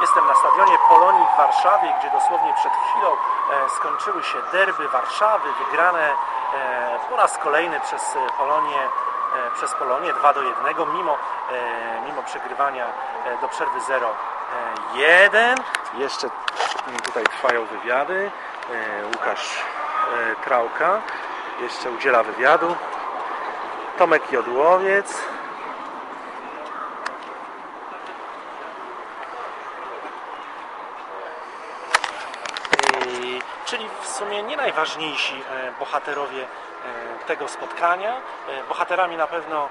Jestem na stadionie Polonii w Warszawie, gdzie dosłownie przed chwilą e, skończyły się derby Warszawy, wygrane e, po raz kolejny przez Polonię, e, przez Polonię 2 do 1, mimo, mimo przegrywania do przerwy 0 1. Jeszcze tutaj trwają wywiady. Łukasz Trałka jeszcze udziela wywiadu. Tomek Jodłowiec. Czyli w sumie nie najważniejsi e, bohaterowie e, tego spotkania. E, Bohaterami na pewno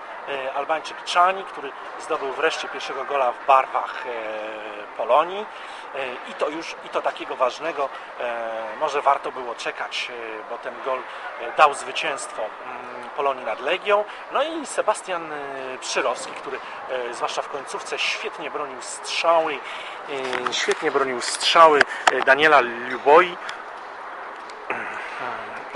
Albańczyk Czani, który zdobył wreszcie pierwszego gola w barwach Polonii. I to już, i to takiego ważnego, może warto było czekać, bo ten gol dał zwycięstwo mm, Polonii nad Legią. No i Sebastian Przyrowski, który zwłaszcza w końcówce świetnie bronił strzały, świetnie bronił strzały Daniela Luboi.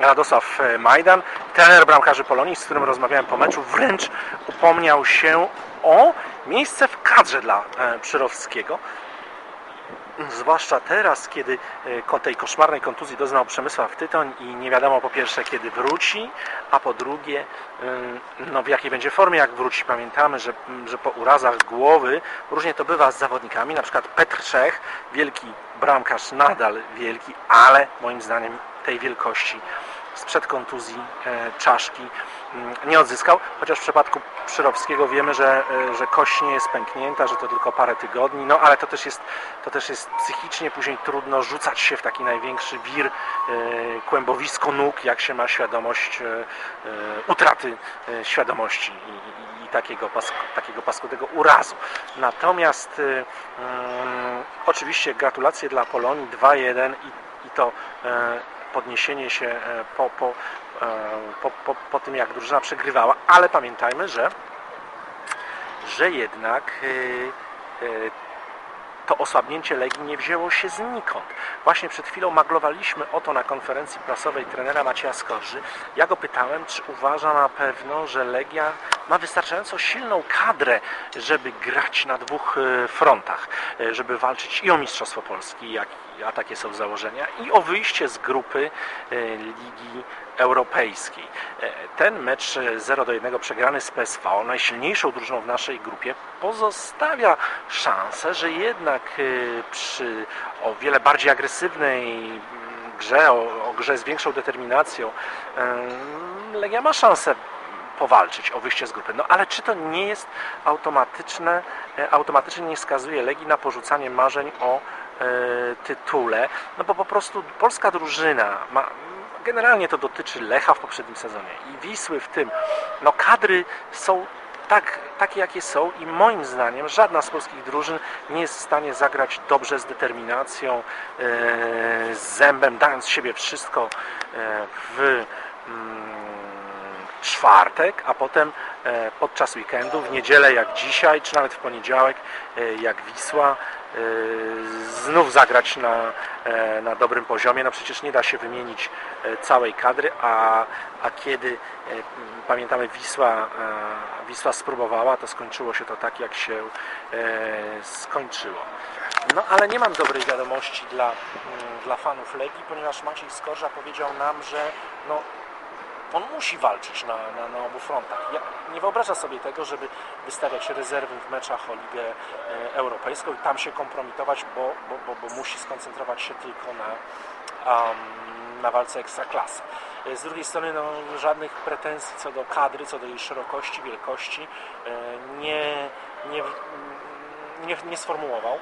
Radosław e, Majdan, trener bramkarzy Polonii, z którym rozmawiałem po meczu, wręcz upomniał się o miejsce w kadrze dla e, Przyrowskiego. Zwłaszcza teraz, kiedy e, tej koszmarnej kontuzji doznał Przemysław Tytoń i nie wiadomo po pierwsze kiedy wróci, a po drugie ym, no, w jakiej będzie formie jak wróci. Pamiętamy, że, że po urazach głowy różnie to bywa z zawodnikami, na przykład Petr Czech, wielki bramkarz, nadal wielki, ale moim zdaniem tej wielkości sprzed kontuzji e, czaszki mm, nie odzyskał, chociaż w przypadku Przyrowskiego wiemy, że, e, że kość nie jest pęknięta, że to tylko parę tygodni, no ale to też jest, to też jest psychicznie później trudno rzucać się w taki największy wir, e, kłębowisko nóg, jak się ma świadomość utraty świadomości i, i, takiego, pask, takiego paskudnego urazu. Natomiast mm, oczywiście gratulacje dla Polonii 2-1 i, i to podniesienie się e, po, po, e, po, po, po tym, jak drużyna przegrywała, ale pamiętajmy, że, że jednak e, to osłabnięcie Legii nie wzięło się znikąd. Właśnie przed chwilą maglowaliśmy o to na konferencji prasowej trenera Macieja Skorży. Ja go pytałem, czy uważa na pewno, że Legia ma wystarczająco silną kadrę, żeby grać na dwóch e, frontach, e, żeby walczyć i o Mistrzostwo Polski, jak, a takie są założenia, i o wyjście z grupy e, Ligi Europejskiej. Ten mecz e, 0 do 1 przegrany z PSV, najsilniejszą drużyną w naszej grupie, pozostawia szansę, że jednak przy o wiele bardziej agresywnej mm, grze, o, o grze z większą determinacją, Legia ma szansę powalczyć o wyjście z grupy. No ale czy to nie jest automatyczne, e, automatycznie nie skazuje Legii na porzucanie marzeń o e, tytule? No bo po prostu polska drużyna ma, generalnie to dotyczy Lecha w poprzednim sezonie i Wisły w tym. No kadry są tak, takie jakie są i moim zdaniem żadna z polskich drużyn nie jest w stanie zagrać dobrze z determinacją, e, z zębem, dając siebie wszystko w mm, czwartek, a potem e, podczas weekendu, w niedzielę jak dzisiaj, czy nawet w poniedziałek e, jak Wisła, e, znów zagrać na, na dobrym poziomie. No przecież nie da się wymienić całej kadry, a, a kiedy pamiętamy Wisła, Wisła spróbowała, to skończyło się to tak, jak się skończyło. No ale nie mam dobrej wiadomości dla, mm, dla fanów Legii, ponieważ Maciej Skorża powiedział nam, że no, on musi walczyć na, na, na obu frontach. Ja nie wyobrażam sobie tego, żeby wystawiać rezerwy w meczach o Ligę e, Europejską i tam się kompromitować, bo, bo, bo, bo musi skoncentrować się tylko na, um, na walce ekstraklasy. E, Z drugiej strony no, żadnych pretensji co do kadry, co do jej szerokości, wielkości e, nie, nie, nie, nie sformułował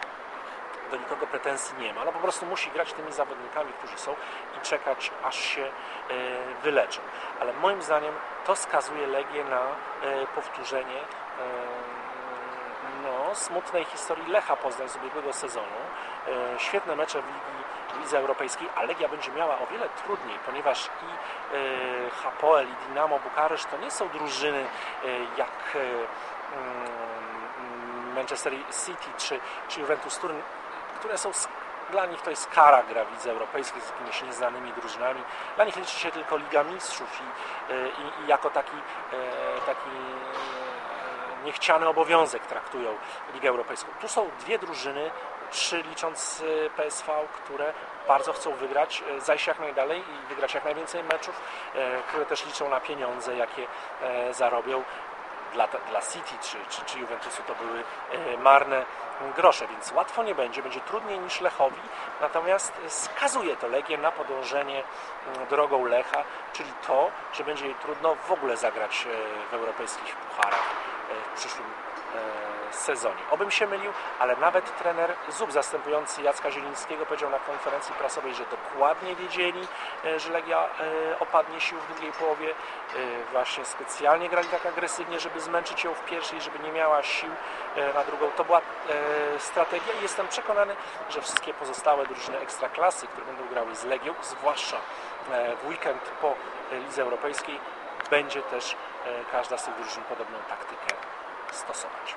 do nikogo pretensji nie ma. No po prostu musi grać tymi zawodnikami, którzy są i czekać, aż się e, wyleczą. Ale moim zdaniem to skazuje Legię na e, powtórzenie e, no, smutnej historii Lecha Poznań z ubiegłego sezonu. Świetne mecze w Ligi Lidze Europejskiej, a Legia będzie miała o wiele trudniej, ponieważ i Hapoel i Dinamo Bukareszt to nie są drużyny jak mm, Manchester City czy, czy Juventus Turyn, które są dla nich to jest kara gra w Lidze Europejskiej z jakimiś nieznanymi drużynami. Dla nich liczy się tylko Liga Mistrzów i, e, i, i jako taki, e, taki niechciany obowiązek traktują Ligę Europejską. Tu są dwie drużyny, trzy licząc PSV, które bardzo chcą wygrać, zajść jak najdalej i wygrać jak najwięcej meczów, które też liczą na pieniądze, jakie zarobią dla, dla City czy, czy, czy Juventusu to były marne grosze, więc łatwo nie będzie, będzie trudniej niż Lechowi, natomiast skazuje to Legię na podążenie mm, drogą Lecha, czyli to, że będzie jej trudno w ogóle zagrać e, w europejskich pucharach e, w przyszłym e, sezonie. Obym się mylił, ale nawet trener ZUB zastępujący Jacka Zielińskiego powiedział na konferencji prasowej, że dokładnie wiedzieli, e, że Legia e, opadnie sił w drugiej połowie. E, Właśnie specjalnie grali tak agresywnie, żeby zmęczyć ją w pierwszej, żeby nie miała sił na drugą. To była strategia i jestem przekonany, że wszystkie pozostałe drużyny ekstraklasy, które będą grały z Legią, zwłaszcza w weekend po Lidze Europejskiej, będzie też każda z tych drużyn podobną taktykę stosować.